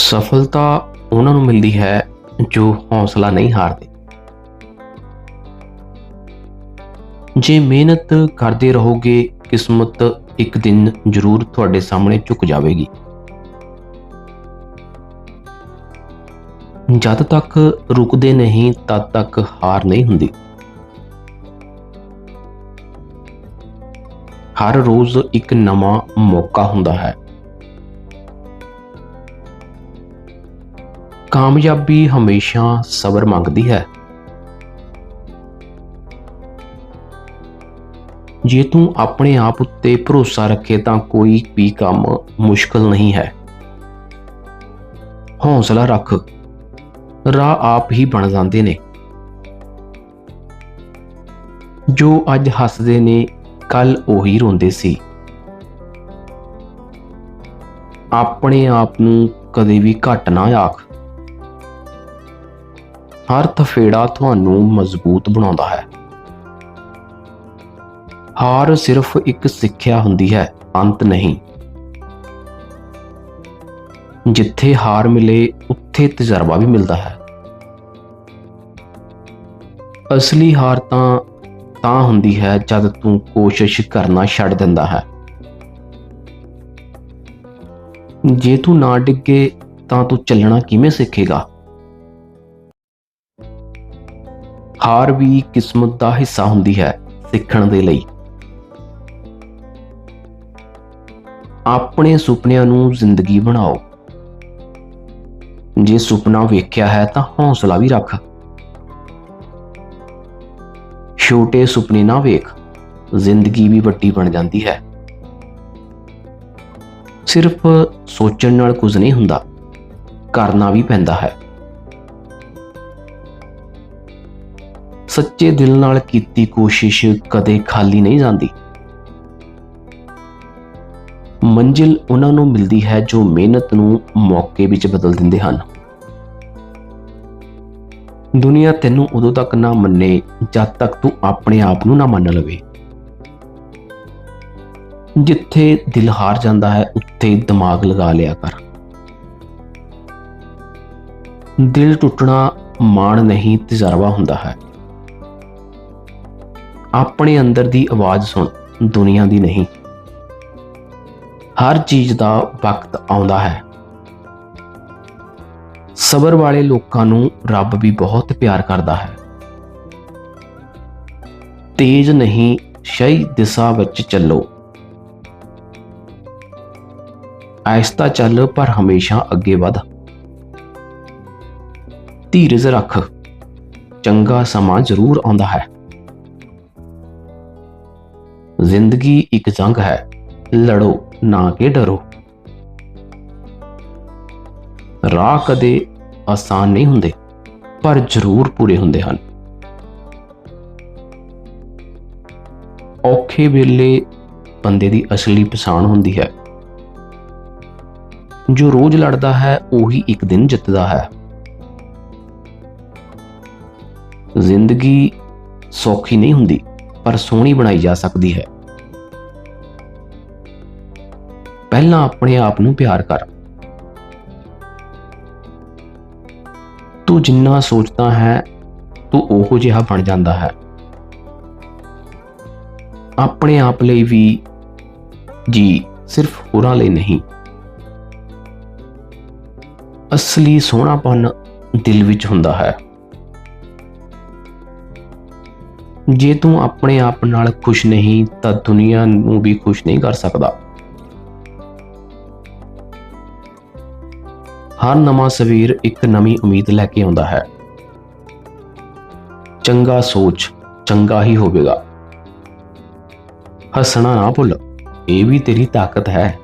ਸਫਲਤਾ ਉਹਨਾਂ ਨੂੰ ਮਿਲਦੀ ਹੈ ਜੋ ਹੌਸਲਾ ਨਹੀਂ ਹਾਰਦੇ। ਜੇ ਮਿਹਨਤ ਕਰਦੇ ਰਹੋਗੇ, ਕਿਸਮਤ ਇੱਕ ਦਿਨ ਜ਼ਰੂਰ ਤੁਹਾਡੇ ਸਾਹਮਣੇ ਝੁਕ ਜਾਵੇਗੀ। ਜਦ ਤੱਕ ਰੁਕਦੇ ਨਹੀਂ, ਤਦ ਤੱਕ ਹਾਰ ਨਹੀਂ ਹੁੰਦੀ। ਹਰ ਰੋਜ਼ ਇੱਕ ਨਵਾਂ ਮੌਕਾ ਹੁੰਦਾ ਹੈ। ਕਾਮਯਾਬੀ ਹਮੇਸ਼ਾ ਸਬਰ ਮੰਗਦੀ ਹੈ। ਜੇ ਤੂੰ ਆਪਣੇ ਆਪ ਉੱਤੇ ਭਰੋਸਾ ਰੱਖੇ ਤਾਂ ਕੋਈ ਵੀ ਕੰਮ ਮੁਸ਼ਕਲ ਨਹੀਂ ਹੈ। ਹੌਸਲਾ ਰੱਖ, ਰਾਹ ਆਪ ਹੀ ਬਣ ਜਾਂਦੇ ਨੇ। ਜੋ ਅੱਜ ਹੱਸਦੇ ਨੇ ਕੱਲ ਉਹੀ ਰੋਂਦੇ ਸੀ। ਆਪਣੇ ਆਪ ਨੂੰ ਕਦੇ ਵੀ ਘੱਟ ਨਾ ਆਖ। ਹਰ ਥਫੇੜਾ ਤੁਹਾਨੂੰ ਮਜ਼ਬੂਤ ਬਣਾਉਂਦਾ ਹੈ। ਹਾਰ ਸਿਰਫ ਇੱਕ ਸਿੱਖਿਆ ਹੁੰਦੀ ਹੈ, ਅੰਤ ਨਹੀਂ। ਜਿੱਥੇ ਹਾਰ ਮਿਲੇ, ਉੱਥੇ ਤਜਰਬਾ ਵੀ ਮਿਲਦਾ ਹੈ। ਅਸਲੀ ਹਾਰ ਤਾਂ ਤਾਂ ਹੁੰਦੀ ਹੈ ਜਦ ਤੂੰ ਕੋਸ਼ਿਸ਼ ਕਰਨਾ ਛੱਡ ਦਿੰਦਾ ਹੈ। ਜੇ ਤੂੰ ਨਾ ਡਿੱਗੇ, ਤਾਂ ਤੂੰ ਚੱਲਣਾ ਕਿਵੇਂ ਸਿੱਖੇਗਾ? ਹਾਰ ਵੀ ਕਿਸਮਤ ਦਾ ਹਿੱਸਾ ਹੁੰਦੀ ਹੈ ਸਿੱਖਣ ਦੇ ਲਈ। ਆਪਣੇ ਸੁਪਨਿਆਂ ਨੂੰ ਜ਼ਿੰਦਗੀ ਬਣਾਓ। ਜੇ ਸੁਪਨਾ ਵੇਖਿਆ ਹੈ ਤਾਂ ਹੌਸਲਾ ਵੀ ਰੱਖ। ਛੋਟੇ ਸੁਪਨੇ ਨਾ ਵੇਖ, ਜ਼ਿੰਦਗੀ ਵੀ ਵੱਡੀ ਬਣ ਜਾਂਦੀ ਹੈ। ਸਿਰਫ ਸੋਚਣ ਨਾਲ ਕੁਝ ਨਹੀਂ ਹੁੰਦਾ, ਕਰਨਾ ਵੀ ਪੈਂਦਾ ਹੈ। ਸੱਚੇ ਦਿਲ ਨਾਲ ਕੀਤੀ ਕੋਸ਼ਿਸ਼ ਕਦੇ ਖਾਲੀ ਨਹੀਂ ਜਾਂਦੀ। ਮੰਜ਼ਿਲ ਉਹਨਾਂ ਨੂੰ ਮਿਲਦੀ ਹੈ ਜੋ ਮਿਹਨਤ ਨੂੰ ਮੌਕੇ ਵਿੱਚ ਬਦਲ ਦਿੰਦੇ ਹਨ। ਦੁਨੀਆ ਤੈਨੂੰ ਉਦੋਂ ਤੱਕ ਨਾ ਮੰਨੇ ਜਦ ਤੱਕ ਤੂੰ ਆਪਣੇ ਆਪ ਨੂੰ ਨਾ ਮੰਨ ਲਵੇ। ਜਿੱਥੇ ਦਿਲ ਹਾਰ ਜਾਂਦਾ ਹੈ, ਉੱਥੇ ਦਿਮਾਗ ਲਗਾ ਲਿਆ ਕਰ। ਦਿਲ ਟੁੱਟਣਾ ਮਾਣ ਨਹੀਂ, ਤਜਰਬਾ ਹੁੰਦਾ ਹੈ। ਆਪਣੇ ਅੰਦਰ ਦੀ ਆਵਾਜ਼ ਸੁਣ, ਦੁਨੀਆ ਦੀ ਨਹੀਂ। ਹਰ ਚੀਜ਼ ਦਾ ਵਕਤ ਆਉਂਦਾ ਹੈ। ਸਬਰ ਵਾਲੇ ਲੋਕਾਂ ਨੂੰ ਰੱਬ ਵੀ ਬਹੁਤ ਪਿਆਰ ਕਰਦਾ ਹੈ। ਤੇਜ਼ ਨਹੀਂ ਸਹੀ ਦਿਸ਼ਾ ਵਿੱਚ ਚੱਲੋ। ਆਹਿਸਤਾ ਚੱਲ, ਪਰ ਹਮੇਸ਼ਾ ਅੱਗੇ ਵਧ। ਧੀਰਜ ਰੱਖ। ਚੰਗਾ ਸਮਾਂ ਜ਼ਰੂਰ ਆਉਂਦਾ ਹੈ। ਜ਼ਿੰਦਗੀ ਇੱਕ ਜੰਗ ਹੈ। ਲੜੋ, ਨਾ ਕਿ ਡਰੋ। ਰਾਹ ਕਦੇ ਆਸਾਨ ਨਹੀਂ ਹੁੰਦੇ, ਪਰ ਜ਼ਰੂਰ ਪੂਰੇ ਹੁੰਦੇ ਹਨ। ਔਖੇ ਵੇਲੇ ਬੰਦੇ ਦੀ ਅਸਲੀ ਪਛਾਣ ਹੁੰਦੀ ਹੈ। ਜੋ ਰੋਜ਼ ਲੜਦਾ ਹੈ, ਉਹੀ ਇੱਕ ਦਿਨ ਜਿੱਤਦਾ ਹੈ। ਜ਼ਿੰਦਗੀ ਸੌਖੀ ਨਹੀਂ ਹੁੰਦੀ। ਪਰ ਸੋਹਣੀ ਬਣਾਈ ਜਾ ਸਕਦੀ ਹੈ। ਪਹਿਲਾਂ ਆਪਣੇ ਆਪ ਨੂੰ ਪਿਆਰ ਕਰ। ਤੂੰ ਜਿੰਨਾ ਸੋਚਦਾ ਹੈ, ਤੂੰ ਉਹੋ ਜਿਹਾ ਬਣ ਜਾਂਦਾ ਹੈ। ਆਪਣੇ ਆਪ ਲਈ ਵੀ ਜੀ ਸਿਰਫ ਹੋਰਾਂ ਲਈ ਨਹੀਂ। ਅਸਲੀ ਸੋਹਣਾਪਨ ਦਿਲ ਵਿੱਚ ਹੁੰਦਾ ਹੈ। ਜੇ ਤੂੰ ਆਪਣੇ ਆਪ ਨਾਲ ਖੁਸ਼ ਨਹੀਂ, ਤਾਂ ਦੁਨੀਆ ਨੂੰ ਵੀ ਖੁਸ਼ ਨਹੀਂ ਕਰ ਸਕਦਾ। ਹਰ ਨਵਾਂ ਸਵੇਰ ਇੱਕ ਨਵੀਂ ਉਮੀਦ ਲੈ ਕੇ ਆਉਂਦਾ ਹੈ। ਚੰਗਾ ਸੋਚ, ਚੰਗਾ ਹੀ ਹੋਵੇਗਾ। ਹੱਸਣਾ ਨਾ ਭੁੱਲ, ਇਹ ਵੀ ਤੇਰੀ ਤਾਕਤ ਹੈ।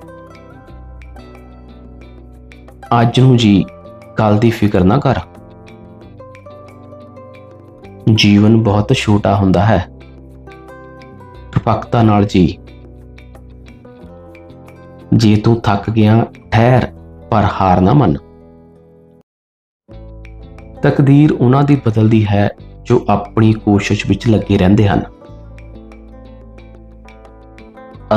ਅੱਜ ਨੂੰ ਜੀ ਕੱਲ ਦੀ ਫਿਕਰ ਨਾ ਕਰ। ਜੀਵਨ ਬਹੁਤ ਛੋਟਾ ਹੁੰਦਾ ਹੈ। ਪਕਤਾ ਨਾਲ ਜੀ। ਜੇ ਤੂੰ ਥੱਕ ਗਿਆ, ਠਹਿਰ, ਪਰ ਹਾਰ ਨਾ ਮੰਨ। ਤਕਦੀਰ ਉਹਨਾਂ ਦੀ ਬਦਲਦੀ ਹੈ, ਜੋ ਆਪਣੀ ਕੋਸ਼ਿਸ਼ ਵਿੱਚ ਲੱਗੇ ਰਹਿੰਦੇ ਹਨ।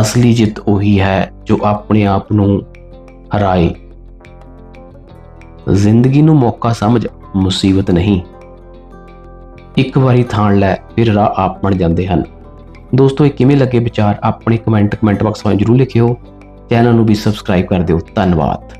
ਅਸਲੀ ਜਿੱਤ ਉਹੀ ਹੈ, ਜੋ ਆਪਣੇ ਆਪ ਨੂੰ ਹਰਾਏ। ਜ਼ਿੰਦਗੀ ਨੂੰ ਮੌਕਾ ਸਮਝ, ਮੁਸੀਬਤ ਨਹੀਂ। ਇੱਕ ਵਾਰੀ ਥਾਣ ਲੈ, ਫਿਰ ਰਾਹ ਆਪ ਬਣ ਜਾਂਦੇ ਹਨ। ਦੋਸਤੋ, ਇਹ ਕਿਵੇਂ ਲੱਗੇ ਵਿਚਾਰ? ਆਪਣੇ ਕਮੈਂਟ ਕਮੈਂਟ ਬਾਕਸ ਵਿੱਚ ਜਰੂਰ ਲਿਖਿਓ। ਚੈਨਲ ਨੂੰ ਵੀ ਸਬਸਕ੍ਰਾਈਬ ਕਰ ਦਿਓ। ਧੰਨਵਾਦ।